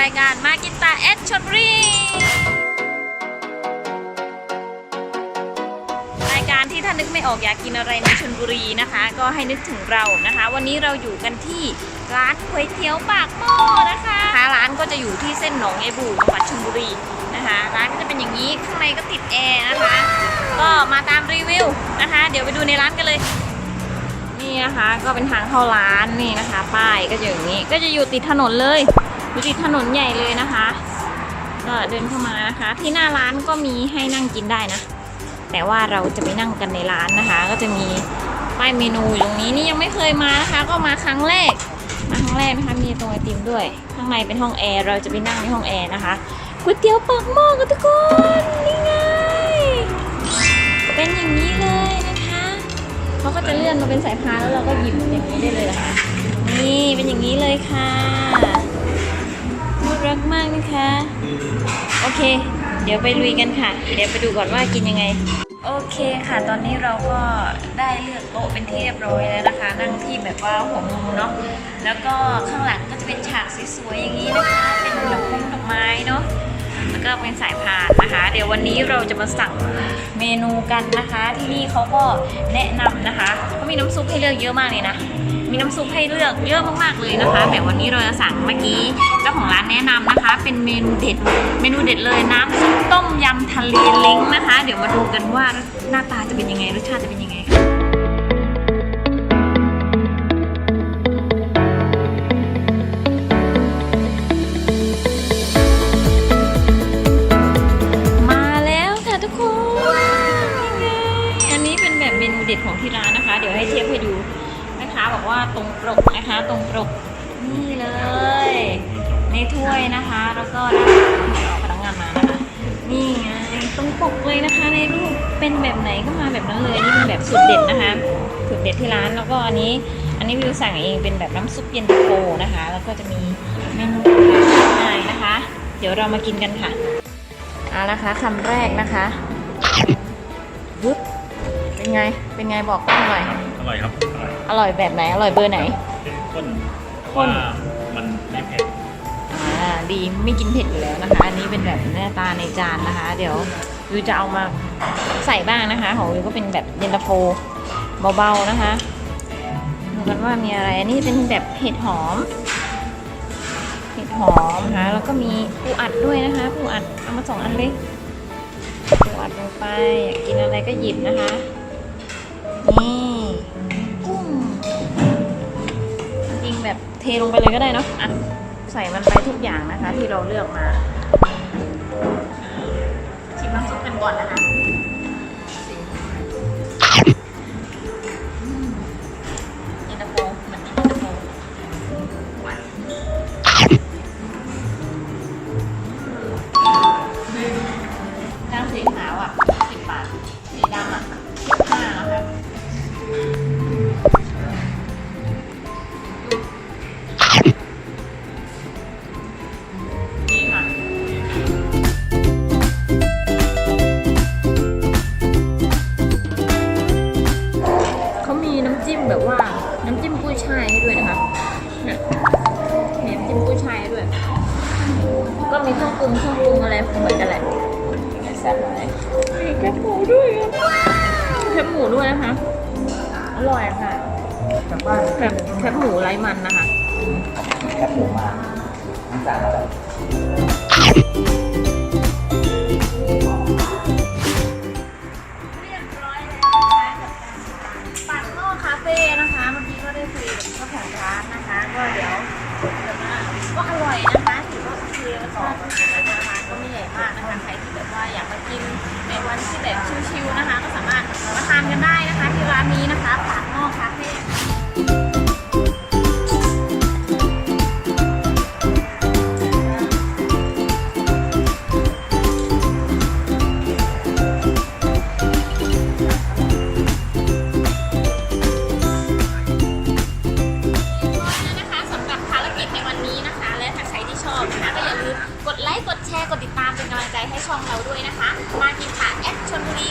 รายการมากินตาเอสชนบุรีรายการที่ถ้านึกไม่ออกอยากกินอะไรในชนบุรีนะคะ ก็ให้นึกถึงเรานะคะ วันนี้เราอยู่กันที่ร้านก๋วยเตี๋ยวปากหม้อนะคะร้านก็จะอยู่ที่เส้นหนองไอบูจังหวัดชลบุรีนะคะ ร้านก็จะเป็นอย่างนี้ข้างในก็ติดแอร์นะคะ ก็มาตามรีวิวนะคะ เดี๋ยวไปดูในร้านกันเลยนี่นะคะก็เป็นทางเข้าร้านนี่นะคะ ป้ายก็จะอย่างนี้ก็จะอยู่ติดถนนเลย อยู่ติดถนนใหญ่เลยนะคะ ก็เดินเข้ามานะคะ ที่หน้าร้านก็มีให้นั่งกินได้นะ แต่ว่าเราจะไปนั่งกันในร้านนะคะ ก็จะมีป้ายเมนูอยู่ตรงนี้นี่ยังไม่เคยมานะคะ ก็มาครั้งแรกมาครั้งแรกนะคะมีตรงไอติมด้วย ข้างในเป็นห้องแอร์เราจะไปนั่งในห้องแอร์นะคะก๋วยเตี๋ยวปากหม้อกันทุกคนนี่ไงเป็นอย่างนี้เลยนะคะเขาก็จะเลื่อนมาเป็นสายพานแล้วเราก็หยิบอย่างนี้ได้เลยนะคะนี่เป็นอย่างนี้เลยค่ะ รักมากนะคะ โอเค เดี๋ยวไปลุยกันค่ะ เดี๋ยวไปดูก่อนว่ากินยังไง โอเคค่ะ ตอนนี้เราก็ได้เลือกโต๊ะเป็นที่เรียบร้อยแล้วนะคะ นั่งที่แบบว่าหัวมุมเนาะ แล้วก็ข้างหลังก็จะเป็นฉากสวยๆอย่างนี้นะคะ เป็นดอกไม้ดอกไม้เนาะแล้วก็เป็นสายพานนะคะ เดี๋ยววันนี้เราจะมาสั่งเมนูกันนะคะ ที่นี่เขาก็แนะนำนะคะเขามีน้ำซุปให้เลือกเยอะมากเลยนะ มีน้ำซุปให้เลือกเยอะมากๆเลยนะคะ แต่วันนี้เราจะสั่งเมื่อกี้เจ้าของร้านแนะนำนะคะ เป็นเมนูเด็ด เมนูเด็ดเลยน้ำซุปต้มยำทะเลเล้งนะคะ เดี๋ยวมาดูกันว่าหน้าตาจะเป็นยังไงรสชาติจะเป็นยังไงมาแล้วค่ะทุกคนนี่ไงอันนี้เป็นแบบเมนูเด็ดของที่ร้านนะคะ เดี๋ยวให้เทียบให้ดู นะคะ บอกว่าตรงปรกนะคะ ตรงปรกนี่เลย ในถ้วยนะคะ แล้วก็ด้านหลังเอาพนักงานมานะคะ นี่ไงตรงปกเลยนะคะ ในรูปเป็นแบบไหนก็มาแบบนั้นเลยนี่เป็นแบบสุดเด็ดนะคะสุดเด็ดที่ร้านแล้วก็อันนี้ อันนี้วิวสั่งเองเป็นแบบน้ำซุปเย็นตาโฟนะคะ แล้วก็จะมีเมนูต่างๆมากมายนะคะ เดี๋ยวเรามากินกันค่ะเอาละคะคำแรกนะคะวุ๊บเป็นไง เป็นไงบอกกล้องหน่อย ร่อยครับอร่อยอร่อยแบบไหน อร่อยเบอร์ไหนเป็นข้นข้นว่ามันไม่เผ็ดอ่าดีไม่กินเผ็ดอยู่แล้วนะคะ อันนี้เป็นแบบหน้าตาในจานนะคะ เดี๋ยววิวจะเอามาใส่บ้างนะคะ ของวิวก็เป็นแบบเย็นตาโฟเบาๆนะคะดูกันว่ามีอะไรอันนี้เป็นแบบเห็ดหอมเห็ดหอมนะคะแล้วก็มีปูอัดด้วยนะคะปูอัดเอามาสองอันเลยปูอัดลงไปอยากกินอะไรก็หยิบนะคะ นี่กุ้งจริงแบบเทลงไปเลยก็ได้เนาะอะใส่มันไปทุกอย่างนะคะ ที่เราเลือกมาชิมน้ำซุปกันก่อนนะคะ มีเครื่องปรุงเครื่องปรุงอะไรเหมือนกันแหละแซ่บเลยมีแคบหมูด้วยอะแคบหมูด้วยนะคะ อร่อยค่ะจากบ้านแคบแคบหมูไร้มันนะคะ แคปหมูมาทั้งจานแล้ว ติดตามเป็นกำลังใจให้ช่องเราด้วยนะคะ มากินค่ะแอดชนบุรี